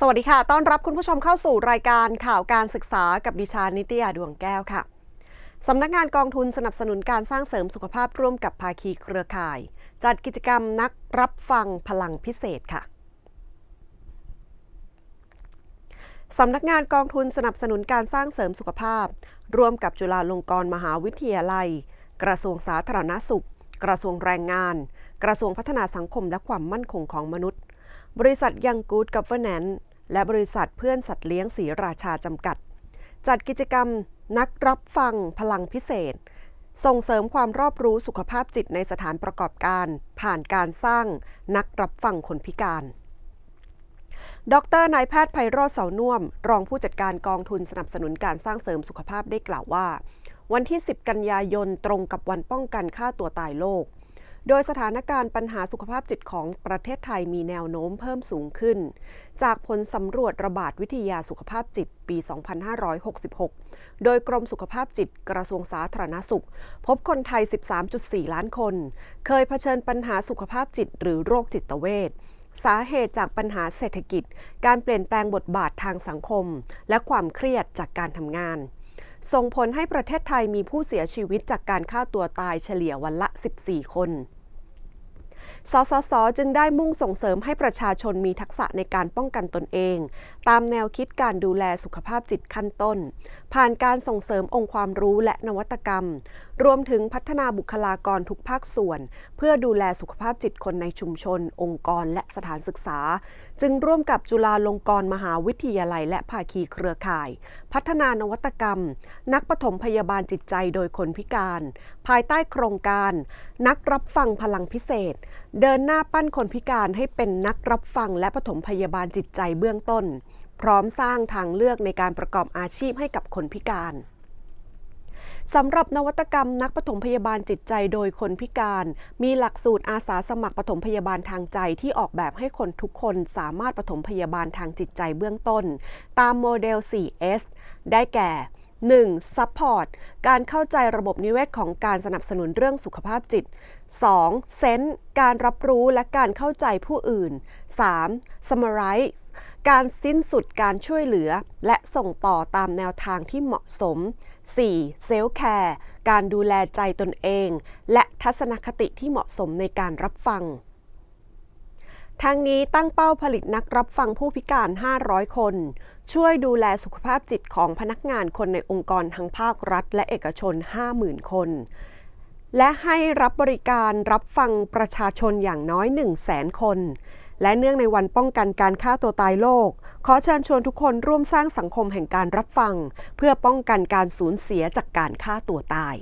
สวัสดีค่ะ ต้อนรับคุณผู้ชมเข้าสู่รายการข่าวการศึกษากับดิฉันนิตยาดวงแก้วค่ะ สำนักงานกองทุนสนับสนุนการสร้างเสริมสุขภาพร่วมกับภาคีเครือข่าย จัดกิจกรรมนักรับฟังพลังพิเศษค่ะสำนักงานกองทุนสนับสนุนการสร้างเสริมสุขภาพ ร่วมกับจุฬาลงกรณ์มหาวิทยาลัย กระทรวงสาธารณสุข กระทรวงแรงงาน กระทรวงพัฒนาสังคมและความมั่นคงของมนุษย์ บริษัทยังกูดกั v เ r อร์แนน และบริษัทเพื่อนสัตว์เลี้ยงสีราชาจำกัด จัดกิจกรรมนักรับฟังพลังพิเศษ ส่งเสริมความรอบรู้สุขภาพจิตในสถานประกอบการ ผ่านการสร้างนักรับฟังคนพิการ ดรนายแพทย์ไพโรจน์เสาน่วม รองผู้จัดการกองทุนสนับสนุนการสร้างเสริมสุขภาพได้กล่าวว่า วันที่ 10 กันยายนตรงกับวันป้องกันฆ่าตัวตายโลก โดยสถานการณ์ปัญหาสุขภาพจิตของประเทศไทยมีแนวโน้มเพิ่มสูงขึ้น จากผลสำรวจระบาดวิทยาสุขภาพจิตปี 2566 โดยกรมสุขภาพจิตกระทรวงสาธารณสุข พบคนไทย 13.4 ล้านคน เคยเผชิญปัญหาสุขภาพจิตหรือโรคจิตเวชสาเหตุจากปัญหาเศรษฐกิจ การเปลี่ยนแปลงบทบาททางสังคม และความเครียดจากการทำงาน ส่งผลให้ประเทศไทยมีผู้เสียชีวิตจากการฆ่าตัวตายเฉลี่ยวันละ 14 คน สสส จึงได้มุ่งส่งเสริมให้ประชาชนมีทักษะในการป้องกันตนเอง ตามแนวคิดการดูแลสุขภาพจิตขั้นต้น ผ่านการส่งเสริมองค์ความรู้และนวัตกรรม รวมถึงพัฒนาบุคลากรทุกภาคส่วน เพื่อดูแลสุขภาพจิตคนในชุมชน องค์กรและสถานศึกษา จึงร่วมกับจุฬาลงกรณ์มหาวิทยาลัย และภาคีเครือข่าย พัฒนานวัตกรรม นักปฐมพยาบาลจิตใจโดยคนพิการ ภายใต้โครงการ นักรับฟังพลังพิเศษ เดินหน้าปั้นคนพิการให้เป็นนักรับฟังและปฐมพยาบาลจิตใจเบื้องต้น พร้อมสร้างทางเลือกในการประกอบอาชีพให้กับคนพิการ สำหรับนวัตกรรมนักปฐมพยาบาลจิตใจโดยคนพิการ มีหลักสูตรอาสาสมัครปฐมพยาบาลทางใจที่ออกแบบให้คนทุกคนสามารถปฐมพยาบาลทางจิตใจเบื้องต้น ตามโมเดล 4S ได้แก่ 1. Support การเข้าใจระบบนิเวศของการสนับสนุนเรื่องสุขภาพจิต 2. Sense การรับรู้และการเข้าใจผู้อื่น 3. Summarize การสิ้นสุดการช่วยเหลือ และส่งต่อตามแนวทางที่เหมาะสม 4. Self Care การดูแลใจตนเอง และทัศนคติที่เหมาะสมในการรับฟัง ทั้งนี้ตั้งเป้าผลิตนักรับฟังผู้พิการ 500 คน ช่วยดูแลสุขภาพจิตของพนักงานคนในองค์กรทั้งภาครัฐ และเอกชน 50,000 คน และให้รับบริการรับฟังประชาชนอย่างน้อย 1 0 0 0 0แสนคน และเนื่องในวันป้องกันการฆ่าตัวตายโลก ขอเชิญชวนทุกคนร่วมสร้างสังคมแห่งการรับฟัง เพื่อป้องกันการสูญเสียจากการฆ่าตัวตาย